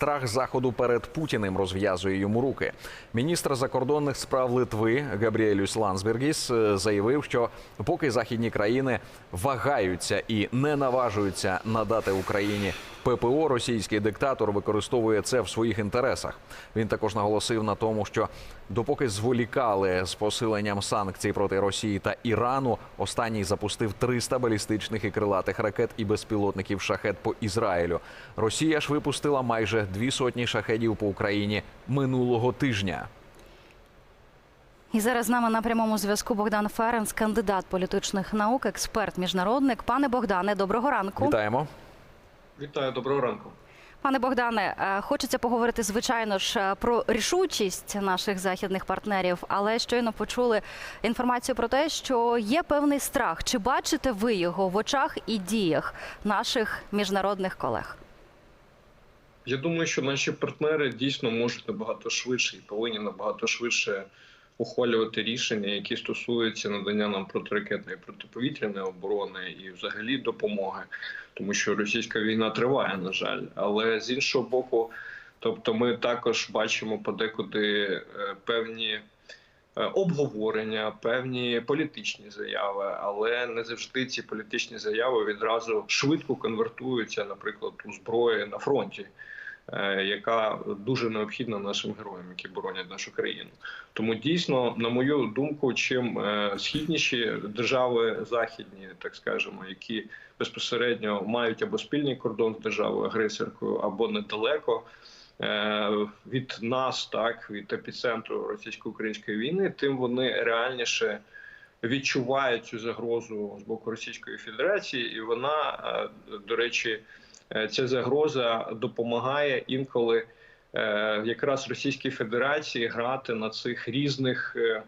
Страх заходу перед Путіним розв'язує йому руки. Міністр закордонних справ Литви Габріелюс Лансбергіс е, заявив, що поки західні країни вагаються і не наважуються надати Україні ППО, російський диктатор використовує це в своїх інтересах. Він також наголосив на тому, що допоки зволікали з посиленням санкцій проти Росії та Ірану, останній запустив 300 балістичних і крилатих ракет і безпілотників шахет по Ізраїлю. Росія ж випустила майже дві сотні шахедів по Україні минулого тижня. І зараз з нами на прямому зв'язку Богдан Ференц, кандидат політичних наук, експерт, міжнародник. Пане Богдане, доброго ранку. Вітаємо. Вітаю, доброго ранку. Пане Богдане, е, хочеться поговорити звичайно ж е, про рішучість наших західних партнерів, але щойно почули інформацію про те, що є певний страх. Чи бачите ви його в очах і діях наших міжнародних колег? Я думаю, що наші партнери дійсно можуть набагато швидше і повинні набагато швидше ухвалювати рішення, які стосуються надання нам протиракетної протиповітряної оборони і взагалі допомоги, тому що російська війна триває, на жаль. Але з іншого боку, тобто, ми також бачимо подекуди е, певні. е, Обговорення, певні політичні заяви, але не завжди ці політичні заяви відразу швидко конвертуються, наприклад, у зброї на фронті, яка дуже необхідна нашим героям, які боронять нашу країну. Тому дійсно, на мою думку, чим е, східніші держави західні, так скажемо, які безпосередньо мають або спільний кордон з державою агресоркою, або недалеко. е, Від нас, так від епіцентру російсько-української війни, тим вони реальніше відчувають цю загрозу з боку Російської Федерації, і вона, е, до речі, е, ця загроза допомагає інколи е, якраз Російській Федерації грати на цих різних е,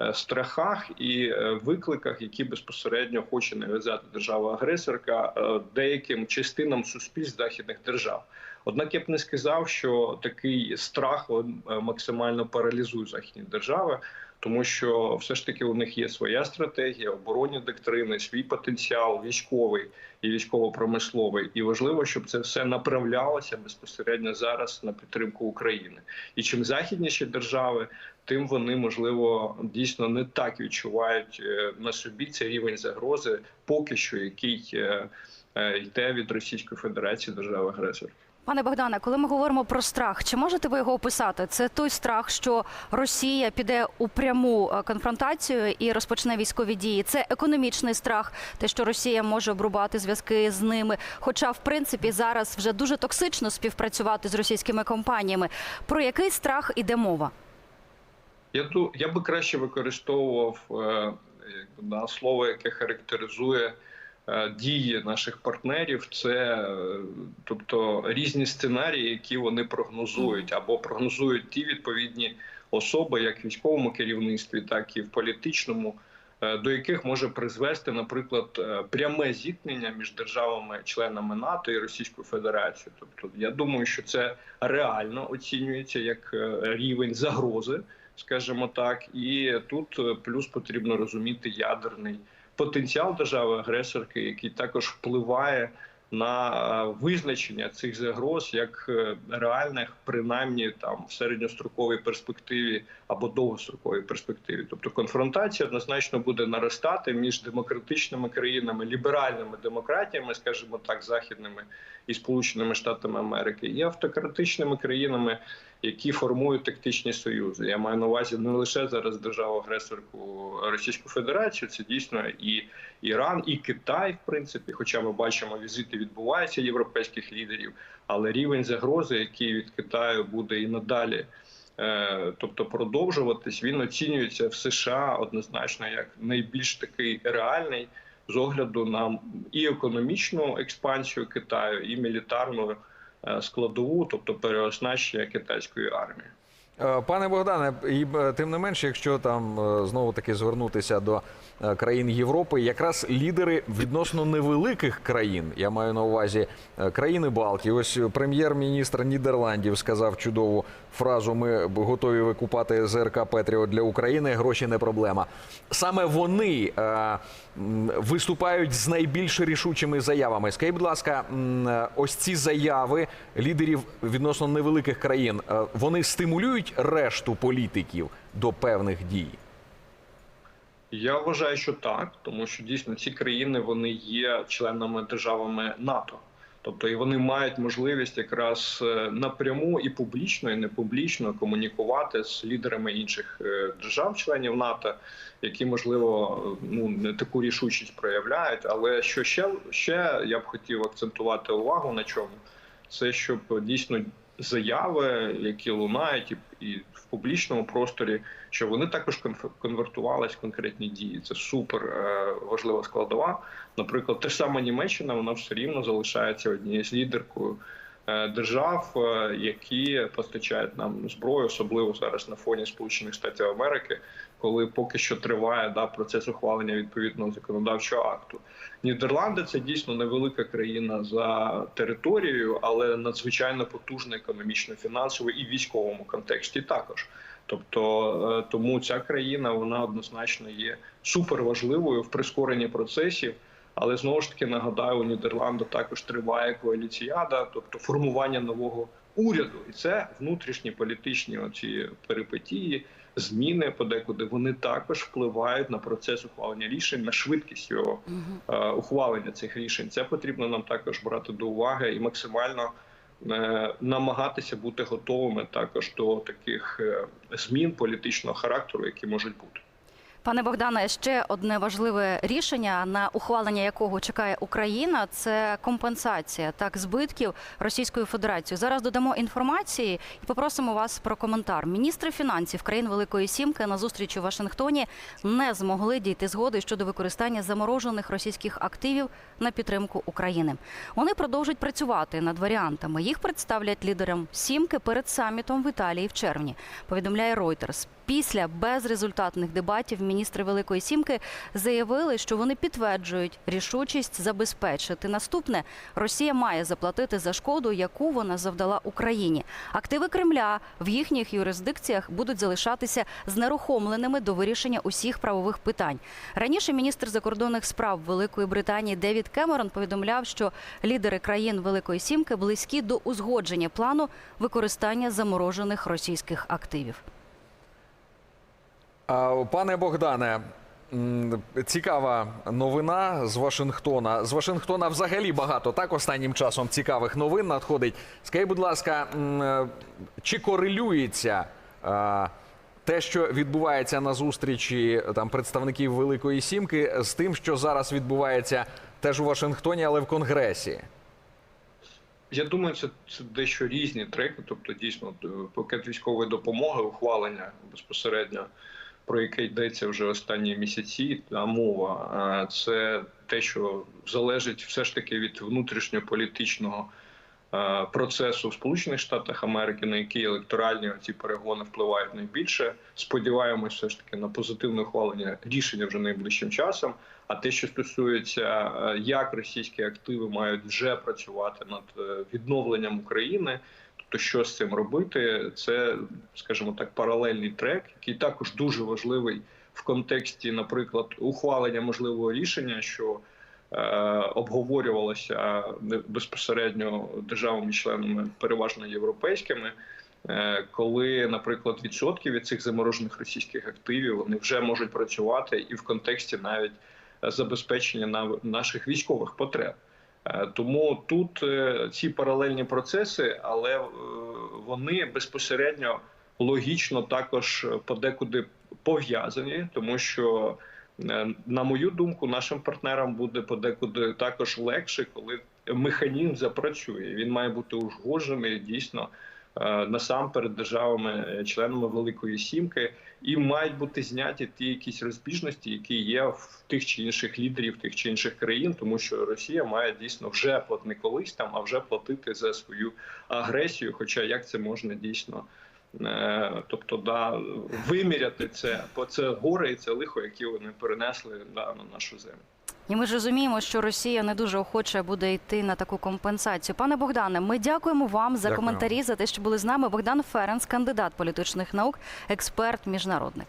е, страхах і е, викликах, які безпосередньо хоче нав'язати держава-агресорка е, деяким частинам суспільств західних держав. Однак я б не сказав, що такий страх е, максимально паралізує західні держави, тому що все ж таки у них є своя стратегія, оборонні доктрини, свій потенціал військовий і військово-промисловий. І важливо, щоб це все направлялося безпосередньо зараз на підтримку України. І чим західніші держави, тим вони можливо дійсно не так відчувають е, на собі цей рівень загрози, поки що який е, е, йде від Російської Федерації держави агресор. Пане Богдане, коли ми говоримо про страх, чи можете ви його описати? Це той страх, що Росія піде у пряму е, конфронтацію і розпочне військові дії. Це економічний страх, те, що Росія може обрубати зв'язки з ними. Хоча, в принципі, зараз вже дуже токсично співпрацювати з російськими компаніями. Про який страх іде мова? Я ду- я би краще використовував е, якби, на слово, яке характеризує дії наших партнерів. Це е, тобто різні сценарії, які вони прогнозують, або прогнозують ті відповідні особи, як в військовому керівництві, так і в політичному. е, До яких може призвести, наприклад, е, пряме зіткнення між державами-членами НАТО і Російською Федерацією. Тобто, я думаю, що це реально оцінюється як е, рівень загрози скажімо так, і тут е, плюс потрібно розуміти ядерний потенціал держави-агресорки, який також впливає на е, визначення цих загроз як е, реальних, принаймні там в середньостроковій перспективі або довгостроковій перспективі. Тобто конфронтація однозначно буде наростати між демократичними країнами, ліберальними демократіями, скажімо так, західними і Сполученими Штатами Америки, і автократичними країнами, які формують тактичні союзи. Я маю на увазі не лише зараз державу-агресорку Російську Федерацію, це дійсно і Іран, і Китай, в принципі. Хоча ми бачимо, візити відбуваються європейських лідерів, але рівень загрози, який від Китаю буде і надалі. е, Тобто продовжуватись, він оцінюється в США однозначно як найбільш такий реальний з огляду на і економічну експансію Китаю, і мілітарну складову, тобто переоснащення китайської армії. Е, Пане Богдане, і е, тим не менше, якщо там е, знову таки звернутися до країн Європи, якраз лідери відносно невеликих країн, я маю на увазі країни Балтії. Ось прем'єр-міністр Нідерландів сказав чудову фразу: Ми готові викупати ЗРК Петріот для України. Гроші не проблема. Саме вони виступають з найбільш рішучими заявами. Скажіть, будь ласка, ось ці заяви лідерів відносно невеликих країн, вони стимулюють решту політиків до певних дій. Я вважаю, що так, тому що дійсно ці країни вони є членами державами НАТО. Тобто і вони мають можливість якраз е, напряму і публічно, і не публічно комунікувати з лідерами інших е, держав-членів НАТО, які можливо е, ну не таку рішучість проявляють. Але що ще, ще я б хотів акцентувати увагу на чому, це щоб дійсно заяви, які лунають і, і в публічному просторі, що вони також конвертувалися в конкретні дії. Це супер е, важлива складова. Наприклад, те ж саме Німеччина, вона все рівно залишається однією з лідеркою е, держав, е, які постачають нам зброю, особливо зараз на фоні Сполучених Штатів Америки, коли поки що триває да, процес ухвалення відповідного законодавчого акту. Нідерланди це дійсно невелика країна за територією, але надзвичайно потужна економічно, фінансово і військовому контексті також. Тобто е, тому ця країна вона однозначно є суперважливою в прискоренні процесів. Але знову ж таки нагадаю, у Нідерланду також триває коаліціяда, тобто формування нового уряду, і це внутрішні політичні оці перипетії, зміни подекуди. Вони також впливають на процес ухвалення рішень, на швидкість його е, ухвалення цих рішень. Це потрібно нам також брати до уваги і максимально е, намагатися бути готовими також до таких е, змін політичного характеру, які можуть бути. Пане Богдане, ще одне важливе рішення, на ухвалення якого чекає Україна, це компенсація так збитків Російською Федерацією. Зараз додамо інформації і попросимо вас про коментар. Міністри фінансів країн Великої Сімки на зустрічі у Вашингтоні не змогли дійти згоди щодо використання заморожених російських активів на підтримку України. Вони продовжують працювати над варіантами. Їх представлять лідерам сімки перед самітом в Італії в червні. Повідомляє Reuters. Після безрезультатних дебатів міністри Великої Сімки заявили, що вони підтверджують рішучість забезпечити наступне. Росія має заплатити за шкоду, яку вона завдала Україні. Активи Кремля в їхніх юрисдикціях будуть залишатися знерухомленими до вирішення усіх правових питань. Раніше міністр закордонних справ Великої Британії Девід Кемерон повідомляв, що лідери країн Великої Сімки близькі до узгодження плану використання заморожених російських активів. Пане Богдане, цікава новина з Вашингтона. З Вашингтона взагалі багато так останнім часом цікавих новин надходить. Скажіть, будь ласка, е, чи корелюється е, те, що відбувається на зустрічі там представників Великої Сімки, з тим, що зараз відбувається теж у Вашингтоні, але в Конгресі? Я думаю, це, це дещо різні треки. Тобто, дійсно, пакет військової допомоги, ухвалення безпосередньо, про яке йдеться вже останні місяці. Та мова це те, що залежить все ж таки від внутрішньополітичного процесу в Сполучених Штатах Америки, на які електоральні ці перегони впливають найбільше. Сподіваємось, все ж таки на позитивне ухвалення рішення вже найближчим часом. А те, що стосується як російські активи мають вже працювати над е, відновленням України, тобто що з цим робити, це, скажімо так, паралельний трек, який також дуже важливий в контексті, наприклад, ухвалення можливого рішення, що е, обговорювалося безпосередньо державами-членами, переважно європейськими. е, Коли, наприклад, відсотки від цих заморожених російських активів вони вже можуть працювати і в контексті навіть забезпечення на наших військових потреб. Е, Тому тут е, ці паралельні процеси, але е, вони безпосередньо логічно також подекуди пов'язані, тому що, на мою думку, нашим партнерам буде подекуди також легше, коли механізм запрацює. Він має бути узгоджений дійсно насамперед державами, членами Великої Сімки, і мають бути зняті ті якісь розбіжності, які є в тих чи інших лідерів тих чи інших країн, тому що Росія має дійсно вже плат не колись там, а вже платити за свою агресію. Хоча як це можна дійсно Е, Тобто, да, виміряти це, бо це горе і це лихо, які вони перенесли да, на нашу землю. І ми ж розуміємо, що Росія не дуже охоче буде йти на таку компенсацію. Пане Богдане, ми дякуємо вам за Дякую. коментарі, за те, що були з нами. Богдан Ференс, кандидат політичних наук, експерт, міжнародник.